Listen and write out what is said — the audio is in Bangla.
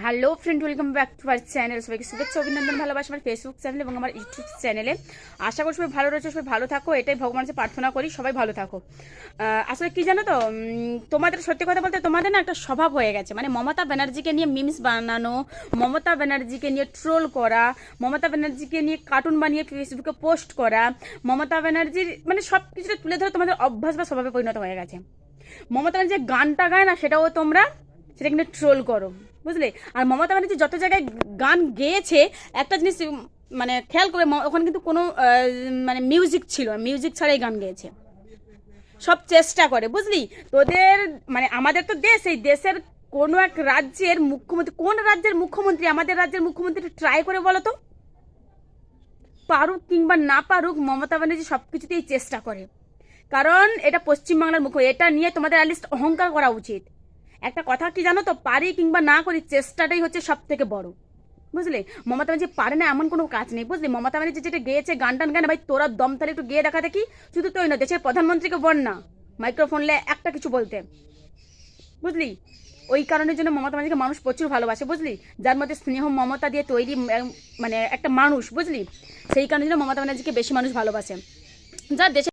Hello friend welcome back to our channel সবাইকে শুভেচ্ছা, অভিনন্দন, ভালোবাসা আমার ফেসবুক চ্যানেল এবং আমার ইউটিউব চ্যানেলে আশা করি সবাই ভালো রয়েছে, সবাই ভালো থাকো, এটাই ভগবানের কাছে প্রার্থনা করি, সবাই ভালো থাকো। আসলে কি জানো তো তোমাদের সত্যি কথা বলতে তোমাদের না একটা স্বভাব হয়ে গেছে। মানে মমতা ব্যানার্জিকে নিয়ে মিমস বানানো, মমতা ব্যানার্জিকে নিয়ে ট্রোল করা, মমতা ব্যানার্জিকে নিয়ে কার্টুন বানিয়ে ফেসবুকে পোস্ট করা, মমতা ব্যানার্জির মানে সব কিছুটা তুলে ধরে তোমাদের অভ্যাস বা স্বভাবে পরিণত হয়ে গেছে। মমতা যে গানটা গায় না, সেটাও তোমরা সেটা কিন্তু ট্রোল করো। বুঝলে? আর মমতা ব্যানার্জি যত জায়গায় গান গেয়েছে, একটা জিনিস মানে খেয়াল করে ওখানে কিন্তু কোনো মানে মিউজিক ছিল মিউজিক ছাড়াই গান গেয়েছে। সব চেষ্টা করে, বুঝলি? তোদের মানে আমাদের তো দেশ, এই দেশের কোনো এক রাজ্যের মুখ্যমন্ত্রী, কোন রাজ্যের মুখ্যমন্ত্রী, আমাদের রাজ্যের মুখ্যমন্ত্রী ট্রাই করে বলো তো? পারুক কিংবা না পারুক, মমতা ব্যানার্জি সব কিছুতেই চেষ্টা করে। কারণ এটা পশ্চিমবাংলার মুখ্য, এটা নিয়ে তোমাদের অ্যাটলিস্ট অহংকার করা উচিত। একটা কথা কি জানো তো? পারি কিংবা না করি, চেষ্টাটাই হচ্ছে সব থেকে বড়। বুঝলে? মমতা ব্যানার্জি পারে না এমন কোনো কাজ নেই, বুঝলি? মমতা ব্যানার্জি যেটা গেয়েছে, গান টান গান ভাই, তোরা দম তাহলে একটু গেয়ে দেখা দেখি, শুধু তোই না, দেশের প্রধানমন্ত্রীকে বল না। মাইক্রোফোনলে একটা কিছু বলতে। বুঝলি? ওই কারণের জন্য মমতা ব্যানার্জিকে মানুষ প্রচুর ভালোবাসে, বুঝলি? যার মধ্যে স্নেহ মমতা দিয়ে তৈরি মানে একটা মানুষ, বুঝলি? সেই কারণের জন্য মমতা ব্যানার্জিকে বেশি মানুষ ভালোবাসে। যা দেশে